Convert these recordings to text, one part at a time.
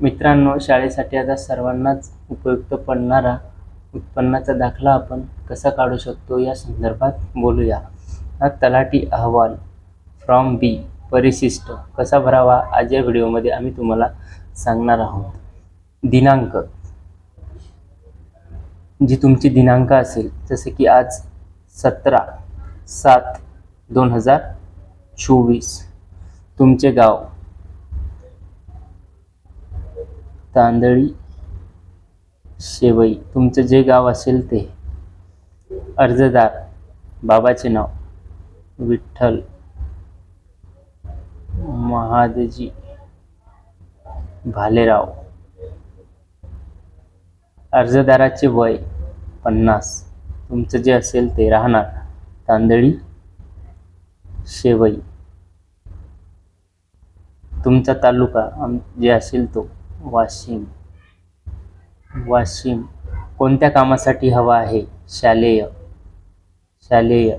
मित्रांनो शाळेसाठी आता सर्वांनाच उपयुक्त पडणारा उत्पन्नाचा दाखला आपण कसा काढू शकतो या संदर्भात बोलूया. हा तलाठी अहवाल फ्रॉम बी परिशिष्ट कसा भरावा आज या व्हिडिओमध्ये आम्ही तुम्हाला सांगणार आहोत. दिनांक. जी तुमची दिनांक असेल जसे की आज सतरा सात दोन हजार चोवीस तुमचे गाव. तांदळी शेवई. तुमचं जे गाव असेल ते. अर्जदार. बाबाचे नाव. विठ्ठल. महादजी. भालेराव. अर्जदाराचे वय पन्नास. तुमचं जे असेल ते राहणार. तांदळी शेवई. तुमचा तालुका जे असेल तो. वाशिम. वाशिम. कोणत्या कामासाठी हवा आहे? शालेय. शालेय.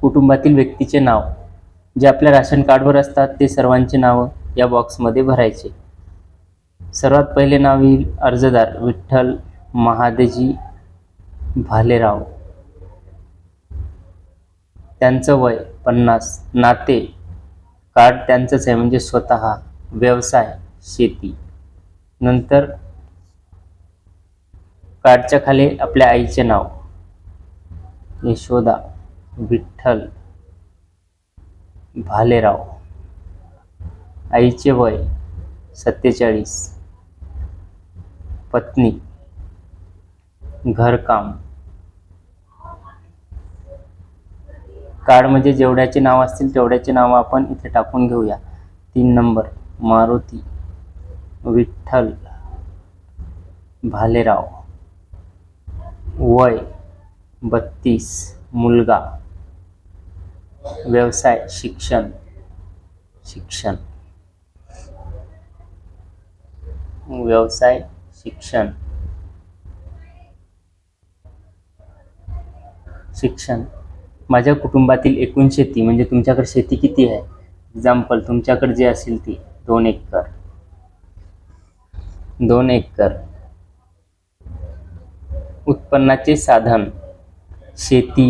कुटुंबातील व्यक्तीचे नाव. जे आपल्या राशन कार्डवर असतात ते सर्वांचे नावं या बॉक्समध्ये भरायचे. सर्वात पहिले नाव येईल अर्जदार विठ्ठल महादेजी भालेराव. त्यांचं वय पन्नास. नाते. कार्ड त्यांचंच आहे म्हणजे स्वतः. व्यवसाय शेती. नंतर कार्डच्या खाली आपल्या आईचे नाव. यशोदा विठ्ठल भालेराव. आईचे वय सत्तेचाळीस. पत्नी. घरकाम. कार्डमध्ये म्हणजे जेवढ्याचे नाव असतील तेवढ्याचे नाव आपण इथे टाकून घेऊया. तीन नंबर. मारुती, विठ्ठल, भालेराव, वय बत्तीस, मुलगा, व्यवसाय, शिक्षण शिक्षण. व्यवसाय, शिक्षण. शिक्षण. माझ्या कुटुंबातील एकूण शेती म्हणजे तुमच्याकडे शेती किती आहे? एक्झाम्पल तुमच्याकडे जे असेल ती. दोन एकर दोन एकर उत्पन्नाचे साधन. शेती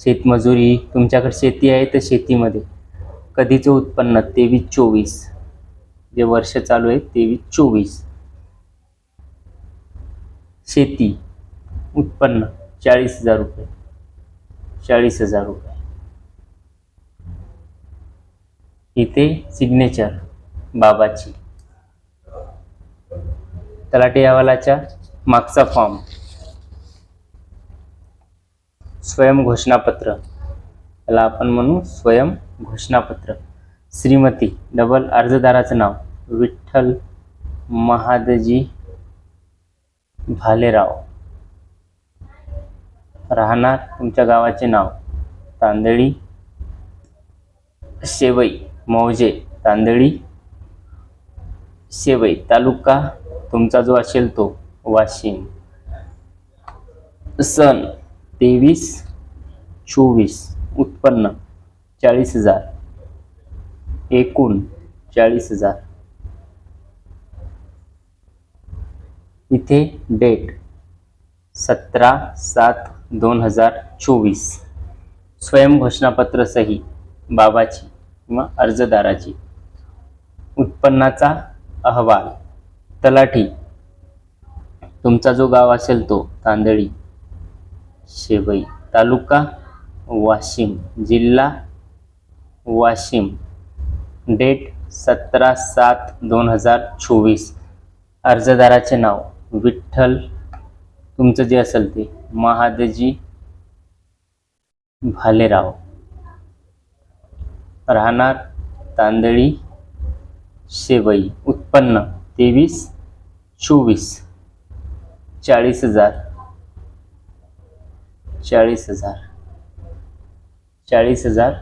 शेतमजुरी. तुमच्याकडे शेती आहे तर शेतीमध्ये. कधीचं उत्पन्न? तेवीस चोवीस. जे वर्ष चालू आहे तेवीस चोवीस. शेती. उत्पन्न? चाळीस हजार रुपये. चाळीस हजार रुपये. इथे सिग्नेचर बाबाची. तलाठी अहवालाच्या मागचा फॉर्म स्वयं घोषणापत्र. त्याला आपण म्हणू स्वयं घोषणापत्र. श्रीमती डबल अर्जदाराचं नाव विठ्ठल महादजी भालेराव. राहणार तुमच्या गावाचे नाव तांदळी शेवई. मौजे तांदळी शेवई तालुका तुमचा जो असेल तो वाशिम. सन तेवीस चोवीस उत्पन्न चाळीस हजार एकूण चाळीस हजार. इथे डेट सतरा सात दोन हजार चोवीस. स्वयं घोषणापत्र सही बाबाची किंवा अर्जदाराची. उत्पन्नाचा अहवाल. तलाठी. तुमचा जो गाव असेल तो तांदळी शेवई तालुका वाशिम जिल्हा वाशिम. डेट सतरा सात दोन हजार चोवीस. अर्जदाराचे नाव विठ्ठल. तुमचं जे असेल ते महादजी भालेराव. राहणार तांदळी शेवई उत्पन्न तेवीस चोवीस. चाळीस हजार. चाळीस हजार. चाळीस हजार.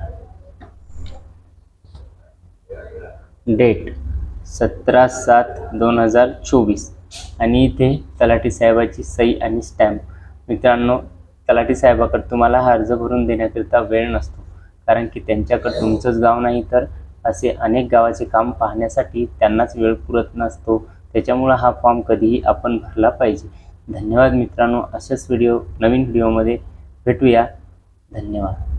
डेट सतरा सात दोन हजार चोवीस. आणि इथे तलाठी साहेबाची सही आणि स्टॅम्प. मित्रांनो तलाठी साहेबाकडे तुम्हाला हा अर्ज भरून देण्याकरिता वेळ नसतो. कारण की त्यांच्याकडे तुमचंच गाव नाही तर असे अनेक गावाचे काम पाहण्यासाठी त्यांनाच वेळ पुरत नसतो. त्याच्यामुळं हा फॉर्म कधीही आपण भरला पाहिजे. धन्यवाद मित्रांनो. अशाच व्हिडिओ नवीन व्हिडिओमध्ये भेटूया. धन्यवाद.